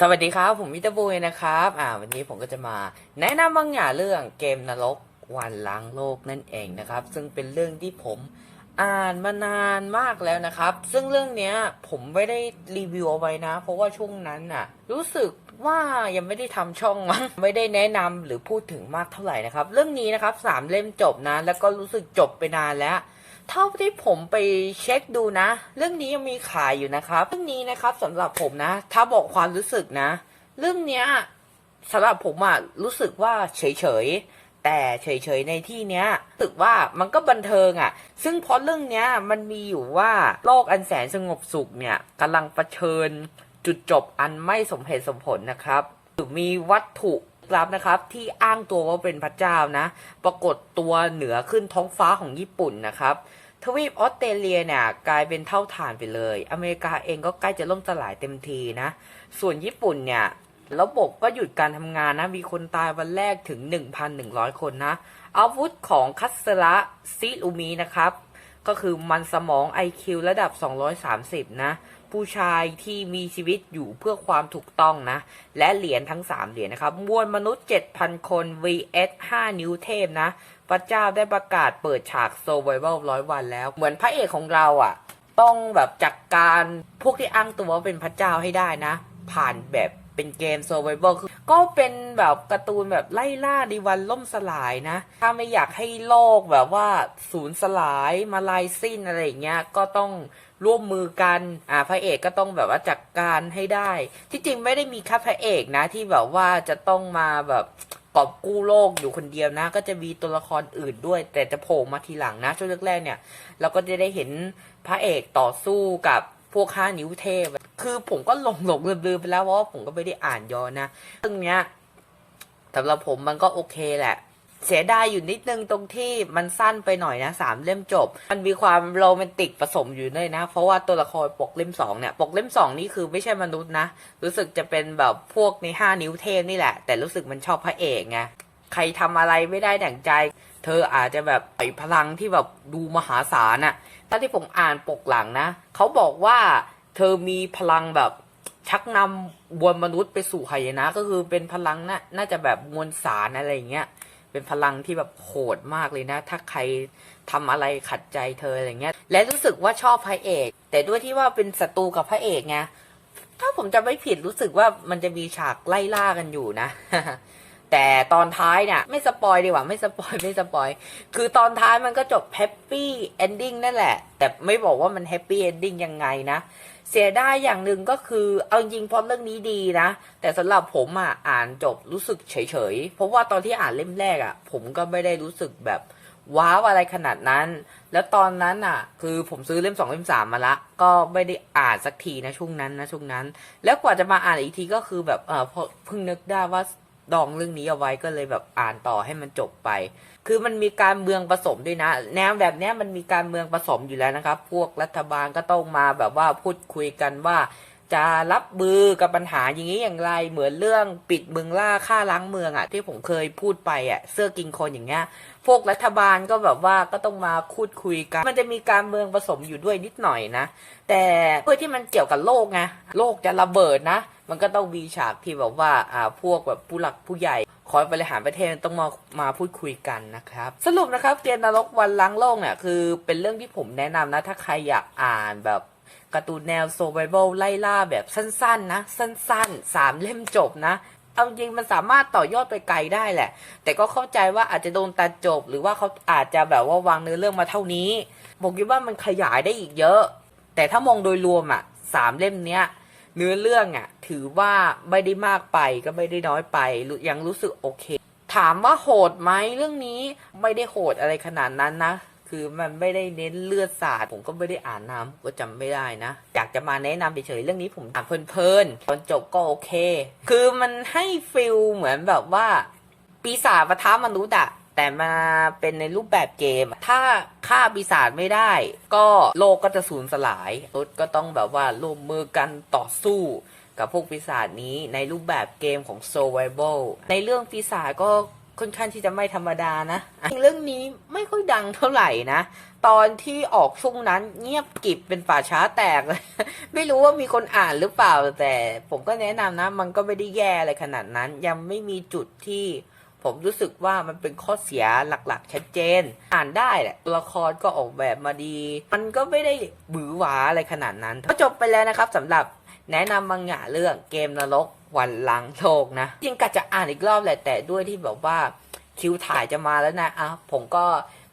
สวัสดีครับ ผมมิตอร์บุยนะครับ อ่า วันนี้ผมก็จะมา แนะนำบางอย่างเรื่องเกมนรกวันล้างโลกนั่นเองนะครับ ซึ่งเป็นเรื่องที่ผมอ่านมานานมากแล้วนะครับ ซึ่งเรื่องเนี้ยผมไม่ได้รีวิวเอาไว้นะ เพราะว่าช่วงนั้นน่ะ รู้สึกว่ายังไม่ได้ทำช่องมั้งไม่ได้แนะนำหรือพูดถึงมากเท่าไหร่นะครับ เรื่องนี้นะครับสามเล่มจบนะ แล้วก็รู้สึกจบไปนานแล้ว เท่าที่ผมไปเช็คดูนะ เรื่องนี้ยังมีขายอยู่นะครับ เรื่องนี้นะครับสำหรับผมนะ ถ้าบอกความรู้สึกนะ เรื่องเนี้ยสำหรับผมอะรู้สึกว่าเฉยๆแต่เฉยๆในที่เนี้ยรู้สึกว่ามันก็บันเทิงอะซึ่งเพราะเรื่องเนี้ยมันมีอยู่ว่าโลกอันแสนสงบสุขเนี่ยกำลังเผชิญจุดจบอันไม่สมเหตุสมผลนะครับหรือมีวัตถุลับนะครับที่อ้างตัวว่าเป็นพระเจ้านะ ปรากฏตัวเหนือขึ้นท้องฟ้าของญี่ปุ่นนะครับ ทวีปออสเตรเลียเนี่ยกลายเป็นเท่าฐานไปเลย อเมริกาเองก็ใกล้จะล่มสลายเต็มทีนะ ส่วนญี่ปุ่นเนี่ยระบบก็หยุดการทำงานนะ มีคนตายวันแรกถึง 1,100 คนนะ อาวุธของคัตสระซิอุมีนะครับ ก็คือมันสมอง IQ ระดับ 230 นะ ผู้ชายที่มีชีวิตอยู่เพื่อความถูกต้องนะ และเหรียญทั้ง 3 เหรียญนะครับ มวลมนุษย์ 7,000 คน vs 5 นิ้วเทพนะ พระเจ้าได้ประกาศเปิดฉาก Survival ร้อยวันแล้ว เหมือนพระเอกของเราอะ ต้องแบบจัดกการพวกที่อ้างตัวว่าเป็นพระเจ้าให้ได้นะ ผ่านแบบเป็นเกม Survival คือ ก็เป็นแบบการ์ตูนแบบไล่ล่าในวันล่มสลายนะ ถ้าไม่อยากให้โลกแบบว่าสูญสลายมาลายสิ้นอะไรอย่างเงี้ยก็ต้องร่วมมือกันอ่าพระเอกก็ต้องแบบว่าจัดกการให้ได้ ที่จริงไม่ได้มีแค่พระเอกนะ ที่แบบว่าจะต้องมาแบบกอบกู้โลกอยู่คนเดียวนะ ก็จะมีตัวละครอื่นด้วย แต่จะโผล่มาทีหลังนะช่วงแรกๆเนี่ย เราก็จะได้เห็นพระเอกต่อสู้กับ วกห้านิ้วเทพ คือผมก็หลงหลงลืมลืมๆไปแล้วเพราะว่าผมก็ไม่ได้อ่านย้อนนะเรื่องเนี้ยสำหรับผมมันก็โอเคแหละ เสียดายอยู่นิดนึงตรงที่มันสั้นไปหน่อยนะสามเล่มจบ มันมีความโรแมนติกผสมอยู่ด้วยนะ เพราะว่าตัวละครปกเล่มสองเนี่ย ปกเล่มสองนี่คือไม่ใช่มนุษย์นะ รู้สึกจะเป็นแบบพวกในห้านิ้วเทพนี่แหละ แต่รู้สึกมันชอบพระเอกไงใครทำอะไรไม่ได้ดั่งใจ เธออาจจะแบบปล่อยพลังที่แบบดูมหาศาลน่ะถ้าที่ผมอ่านปกหลังนะเขาบอกว่าเธอมีพลังแบบชักนำมวลมนุษย์ไปสู่หยนะ ก็คือเป็นพลังน่ะน่าจะแบบมวลสารอะไรเงี้ยเป็นพลังที่แบบโหดมากเลยนะ ถ้าใครทำอะไรขัดใจเธออะไรเงี้ย และรู้สึกว่าชอบพระเอก แต่ด้วยที่ว่าเป็นศัตรูกับพระเอกไงถ้าผมจะไม่ผิดรู้สึกว่ามันจะมีฉากไล่ล่ากันอยู่นะ แต่ตอนท้ายเนี่ยไม่สปอยดีกว่าไม่สปอยไม่สปอย คือตอนท้ายมันก็จบแฮปปี้เอนดิ้งนั่นแหละ แต่ไม่บอกว่ามันแฮปปี้เอนดิ้งยังไงนะ เสียดายอย่างหนึ่งก็คือเอาจริงเพราะเรื่องนี้ดีนะ แต่สำหรับผมอะอ่านจบรู้สึกเฉยๆ เพราะว่าตอนที่อ่านเล่มแรกอะ ผมก็ไม่ได้รู้สึกแบบว้าวอะไรขนาดนั้น แล้วตอนนั้นอะ คือผมซื้อเล่มสองเล่มสามมาละ ก็ไม่ได้อ่านสักทีนะช่วงนั้นนะช่วงนั้น แล้วกว่าจะมาอ่านอีกทีก็คือแบบเออพอเพิ่งนึกได้ว่า ดองเรื่องนี้เอาไว้ก็เลยแบบอ่านต่อให้มันจบไป คือมันมีการเมืองผสมด้วยนะ แนวแบบนี้มันมีการเมืองผสมอยู่แล้วนะครับ พวกรัฐบาลก็ต้องมาแบบว่าพูดคุยกันว่าจะรับมือกับปัญหาอย่างนี้อย่างไร เหมือนเรื่องปิดเมืองล่าฆ่าล้างเมืองอะ่ะ ที่ผมเคยพูดไปอะ่ะ เสื้อกินคนอย่างเงี้ย พวกรัฐบาลก็แบบว่าก็ต้องมาพูดคุยกัน มันจะมีการเมืองผสมอยู่ด้วยนิดหน่อยนะ แต่เพื่อที่มันเกี่ยวกับโลกไงโลกจะระเบิดนะ มันก็ต้องมีฉากที่แบบว่าอ่าพวกแบบผู้หลักผู้ใหญ่คอยบริหารประเทศต้องมามาพูดคุยกันนะครับ สรุปนะครับเกมนรกวันล้างโลกเนี่ยคือเป็นเรื่องที่ผมแนะนำนะ ถ้าใครอยากอ่านแบบการ์ตูนแนว survival ไล่ล่าแบบสั้นๆนะ สั้นๆสามเล่มจบนะเอาจริงมันสามารถต่อยอดไปไกลได้แหละ แต่ก็เข้าใจว่าอาจจะโดนตัดจบ หรือว่าเขาอาจจะแบบว่าวางเนื้อเรื่องมาเท่านี้ผมคิดว่ามันขยายได้อีกเยอะ แต่ถ้ามองโดยรวมอะสามเล่มเนี้ย เนื้อเรื่องอะ ถือว่าไม่ได้มากไปก็ไม่ได้น้อยไปยังรู้สึกโอเค ถามว่าโหดไหมเรื่องนี้ไม่ได้โหดอะไรขนาดนั้นนะ คือมันไม่ได้เน้นเลือดสาดผมก็ไม่ได้อ่านน้ำก็จำไม่ได้นะอยากจะมาแนะนำเฉยๆเรื่องนี้ผมอ่านเพลินๆตอนจบก็โอเค คือมันให้ฟิลเหมือนแบบว่าปีศาจปะทะมนุษย์อะแต่มาเป็นในรูปแบบเกม ถ้า ฆ่าปีศาจไม่ได้ ก็โลกก็จะสูญสลายมนุษย์ก็ต้องแบบว่าร่วมมือกันต่อสู้กับพวกปีศาจนี้ในรูปแบบเกมของ survival ในเรื่องปีศาจก็ค่อนข้างที่จะไม่ธรรมดานะเรื่องนี้ไม่ค่อยดังเท่าไหร่นะ ตอนที่ออกช่วงนั้นเงียบกิบเป็นป่าช้าแตกเลย ไม่รู้ว่ามีคนอ่านหรือเปล่าแต่ ผมก็แนะนำนะ มันก็ไม่ได้แย่อะไรขนาดนั้น ยังไม่มีจุดที่ ผมรู้สึกว่ามันเป็นข้อเสียหลักๆ ชัดเจน อ่านได้แหละตัวละครก็ออกแบบมาดี มันก็ไม่ได้บือหวาอะไรขนาดนั้น ก็จบไปแล้วนะครับสำหรับแนะนำบางอย่างเรื่องเกมนรกวันล้างโลกนะ จริงกะจะอ่านอีกรอบแหละแต่ด้วยที่แบบว่าคิวถ่ายจะมาแล้วนะอะผมก็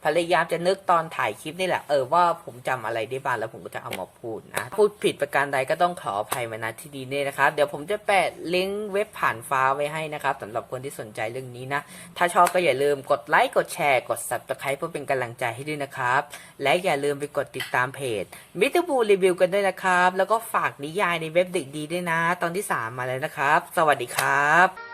พยายามจะนึกตอนถ่ายคลิปนี่แหละ เออว่าผมจำอะไรได้บ้างแล้วผมก็จะเอามาพูดนะพูดผิดประการใดก็ต้องขออภัยมาณที่นี้เนี่ยนะครับเดี๋ยวผมจะแปะลิงก์เว็บผ่านฟ้าไว้ให้นะครับสำหรับคนที่สนใจเรื่องนี้นะ ถ้าชอบก็อย่าลืมกดไลค์กดแชร์กด subscribe เพื่อเป็นกำลังใจให้ด้วยนะครับ และอย่าลืมไปกดติดตามเพจมิเตอร์บูรีวิวกันด้วยนะครับ แล้วก็ฝากนิยายในเว็บเด็กดีด้วยนะ ตอนที่ 3 มาแล้วนะครับ สวัสดีครับ